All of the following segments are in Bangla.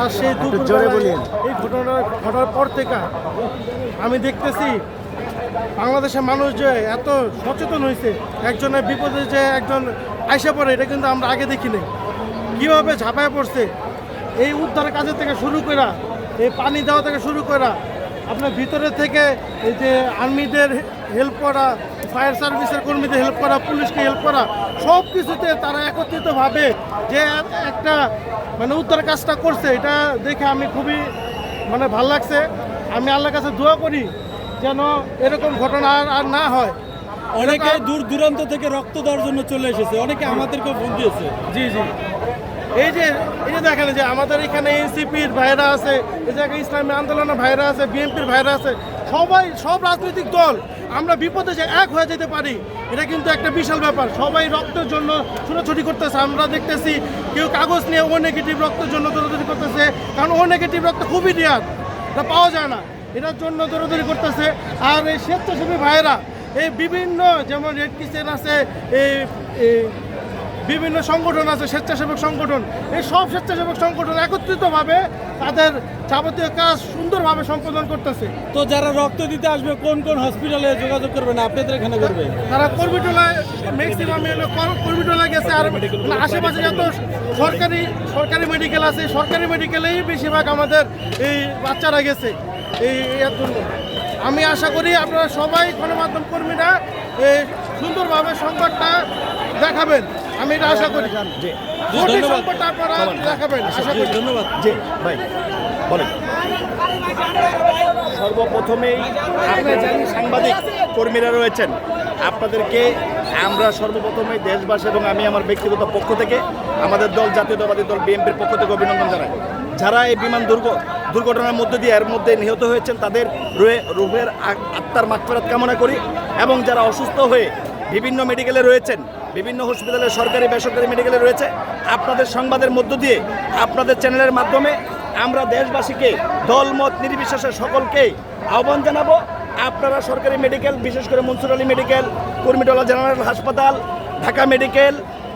আর সেই জোরে। এই ঘটনা ঘটার পর থেকে আমি দেখতেছি বাংলাদেশের মানুষ যে এত সচেতন হয়েছে একজনের বিপদে যে একজন আইসা পড়ে এটা কিন্তু আমরা আগে দেখি নাই কীভাবে ঝাঁপায় পড়ছে এই উদ্ধার কাজের থেকে শুরু করা এই পানি দেওয়া থেকে শুরু করা আপনার ভিতরে থেকে এই যে আর্মিদের হেল্প করা ফায়ার সার্ভিসের কর্মীদের হেল্প করা পুলিশকে হেল্প করা সব কিছুতে তারা একত্রিতভাবে যে একটা মানে উদ্ধার কাজটা করছে এটা দেখে আমি খুবই মানে ভালো লাগছে। আমি আল্লাহর কাছে দোয়া করি যেন এরকম ঘটনা আর আর না হয়। অনেকে দূর দূরান্ত থেকে রক্ত দেওয়ার জন্য চলে এসেছে অনেকে আমাদেরকে ফোন দিয়েছে। জি জি। এই যে এই যে দেখেন যে আমাদের এখানে এনসিপির ভাইরা আছে, এই জায়গায় ইসলামী আন্দোলনের ভাইরা আছে, বিএনপির ভাইরা আছে, সবাই, সব রাজনৈতিক দল, আমরা বিপদে যে এক হয়ে যেতে পারি, এটা কিন্তু একটা বিশাল ব্যাপার। সবাই রক্তের জন্য ছোটাছুটি করতেছে, আমরা দেখতেছি কেউ কাগজ নিয়ে ও নেগেটিভ রক্তের জন্য দৌড়াদৌড়ি করতেছে, কারণ ও নেগেটিভ রক্ত খুবই রেয়ার, এটা পাওয়া যায় না, এটার জন্য দৌড়াদৌড়ি করতেছে। আর এই স্বেচ্ছাসেবী ভাইয়েরা এই বিভিন্ন, যেমন রেড কিচেন আছে এই বিভিন্ন সংগঠন আছে স্বেচ্ছাসেবক সংগঠন। এই সব স্বেচ্ছাসেবক সংগঠন একত্রিতভাবে তাদের যাবতীয় কাজ সুন্দরভাবে সম্পাদন করতেছে। তো যারা রক্ত দিতে আসবে কোন কোন হসপিটালে যোগাযোগ করবেন? আপনাদের এখানে করবে? তারা কর্মীটোলায় ম্যাক্সিমাম কর্মীটোলা গেছে আর আশেপাশে যত সরকারি সরকারি মেডিকেল আছে সরকারি মেডিকেলেই বেশিরভাগ আমাদের এই বাচ্চারা গেছে এই এর জন্য। আমি আশা করি আপনারা সবাই গণমাধ্যম কর্মীরা এই সুন্দরভাবে সংবাদটা দেখাবেন। আমি এটা আশা করি। জি ধন্যবাদ। আপনারা দেখাবেন আশা করি। ধন্যবাদ। জি ভাই বলেন। সর্বপ্রথমেই আপনার যারা সাংবাদিক কর্মীরা রয়েছেন। আপনাদেরকে আমরা সর্বপ্রথমে দেশবাসী এবং আমি আমার ব্যক্তিগত পক্ষ থেকে আমাদের দল জাতীয়তাবাদী দল বিএনপির পক্ষ থেকে অভিনন্দন জানাই। যারা এই বিমান দুর্ঘ দুর্ঘটনার মধ্যে দিয়ে এর মধ্যে নিহত হয়েছেন তাদের রুহে রুহের আত্মার মাগফিরাত কামনা করি এবং যারা অসুস্থ হয়ে বিভিন্ন মেডিকেলে রয়েছেন বিভিন্ন হসপিটালে সরকারি বেসরকারি মেডিকেলে রয়েছে। আপনাদের সংবাদের মধ্য দিয়ে আপনাদের চ্যানেলের মাধ্যমে আমরা দেশবাসীকে দলমত নির্বিশেষে সকলকে আহ্বান জানাব। আপনারা সরকারি মেডিকেল বিশেষ করে মনসুর আলী মেডিকেল কর্মীটোলা জেনারেল হাসপাতাল ঢাকা মেডিকেল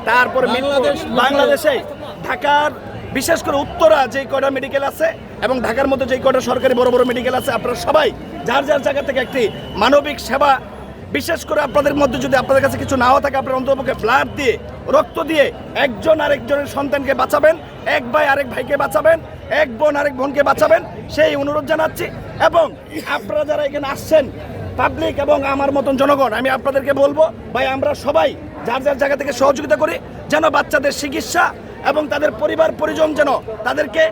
তারপর বাংলাদেশ বাংলাদেশে ঢাকার বিশেষ করে উত্তরা যেই কয়টা মেডিকেল আছে এবং ঢাকার মধ্যে যেই কয়টা সরকারি বড় বড় মেডিকেল আছে আপনারা সবাই যার যার জায়গা থেকে একটি মানবিক সেবা বিশেষ করে আপনাদের মধ্যে যদি আপনাদের কাছে কিছু নাও থাকে, আপনার অন্তপক্ষে ব্লাড দিয়ে, রক্ত দিয়ে একজন আরেকজনের সন্তানকে বাঁচাবেন, এক ভাই আরেক ভাইকে বাঁচাবেন, এক বোন আরেক বোনকে বাঁচাবেন, সেই অনুরোধ জানাচ্ছি। এবং আপনারা যারা এখানে আসছেন পাবলিক এবং আমার মতন জনগণ, আমি আপনাদেরকে বলব, ভাই, আমরা সবাই যার যার জায়গা থেকে সহযোগিতা করি, যেন বাচ্চাদের চিকিৎসা এবং তাদের পরিবার, পরিজন যেন তাদেরকে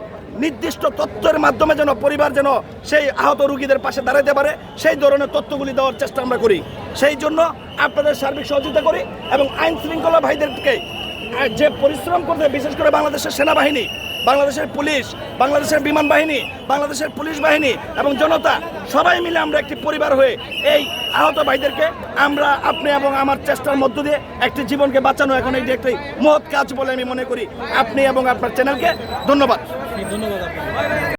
নির্দিষ্ট তথ্যের মাধ্যমে যেন পরিবার যেন সেই আহত রুগীদের পাশে দাঁড়াতে পারে, সেই ধরনের তথ্যগুলি দেওয়ার চেষ্টা আমরা করি। সেই জন্য আপনাদের সার্বিক সহযোগিতা করি এবং আইন শৃঙ্খলা ভাইদেরকে যে পরিশ্রম করতে বিশেষ করে বাংলাদেশের সেনাবাহিনী, বাংলাদেশের পুলিশ, বাংলাদেশের বিমান বাহিনী, বাংলাদেশের পুলিশ বাহিনী এবং জনতা, সবাই মিলে আমরা একটি পরিবার হয়ে এই আহত ভাইদেরকে আমরা আপনি এবং আমার চেষ্টার মধ্য দিয়ে একটি জীবনকে বাঁচানো এখন এটি একটি মহৎ কাজ বলে আমি মনে করি। আপনি এবং আপনার চ্যানেলকে ধন্যবাদ। ধন্যবাদ আপনাকে।